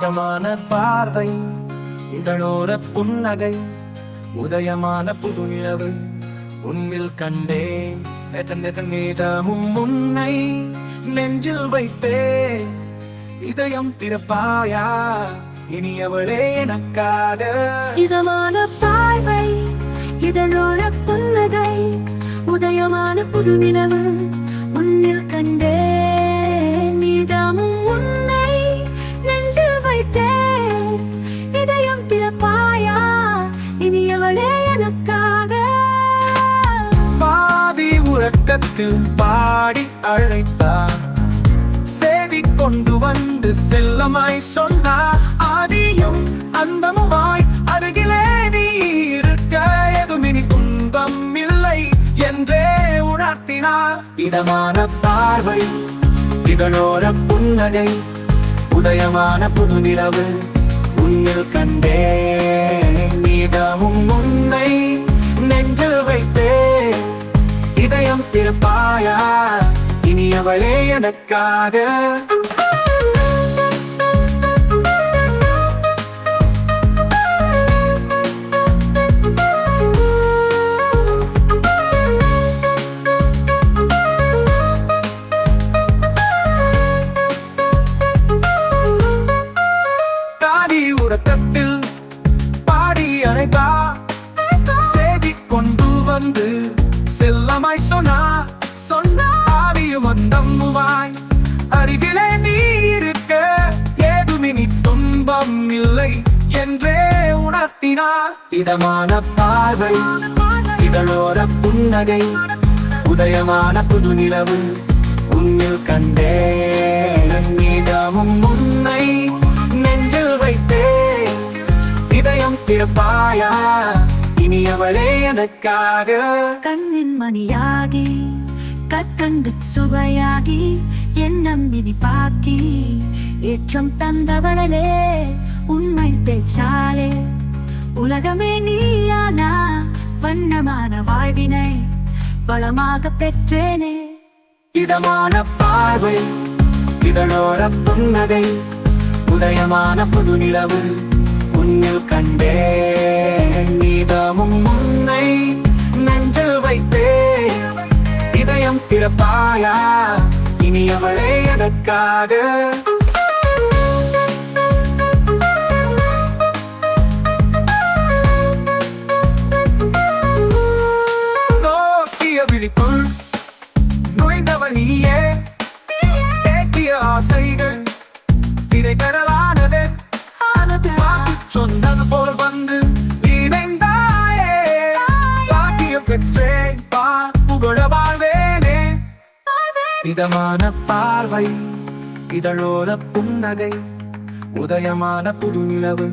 இதமான பார்வை இதழோர புன்னகை உதயமான புது நிலவு உன்னில் கண்டேன் நீதமும் முன்னை நெஞ்சில் வைத்தே இதயம் திறப்பாயா இனியவளே எனக்காக. இதமான பார்வை இதழோர புன்னகை உதயமான புது நிலவு நாளே எனக்காக. பாதி உறக்கத்தில் பாடி அழைத்தார். செய்தி கொண்டு வந்து செல்லமாய் சொன்னார். ஆதியும் அந்தமுமாய் அருகிலே நீ இருக்க. எதுமினி துன்பம் இல்லை என்றே உணர்த்தினார். இதமான பார்வை இதழோர புன்னகை உதயமான புது நிலவு உன்னில் கண்டே அவளே எனக்காக. ஆவியும் அந்தம்முவாய் அருகிலே நீ இருக்க. ஏதுமினி துன்பம் இல்லை. என்றே உணர்த்தினார். இதமான பார்வை இதழோர புன்னகை உதயமான புது நிலவு உன்னில் கண்டே மீதமும் உன்னை நெஞ்சில் வைத்தே இதயம் திறப்பாயா இனியவளே எனக்காக கண்ணின் மணியாகி கற்கண்டு சுவையாகி எண்ணம் விதிப்பாக்கி ஏற்றம் தந்தவளே உண்மை பேச்சாலே உலகமே நீயானா வண்ணமான வாழ்வினை வளமாக பெற்றேனே. இதமான பார்வை இதழோர புன்னகை உதயமான புது நிலவு உன்னில் கண்டே நீதமும் இதயம் இனி அவளே எனக்காக இதமான பார்வை இதழோர புன்னகை உதயமான புது நிலவு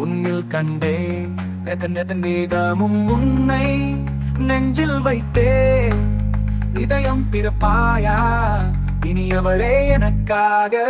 உன்னில் கண்டேன். மேகமும் உன்னை நெஞ்சில் வைத்தே இதயம் பிறப்பாயா இனியவளே எனக்காக.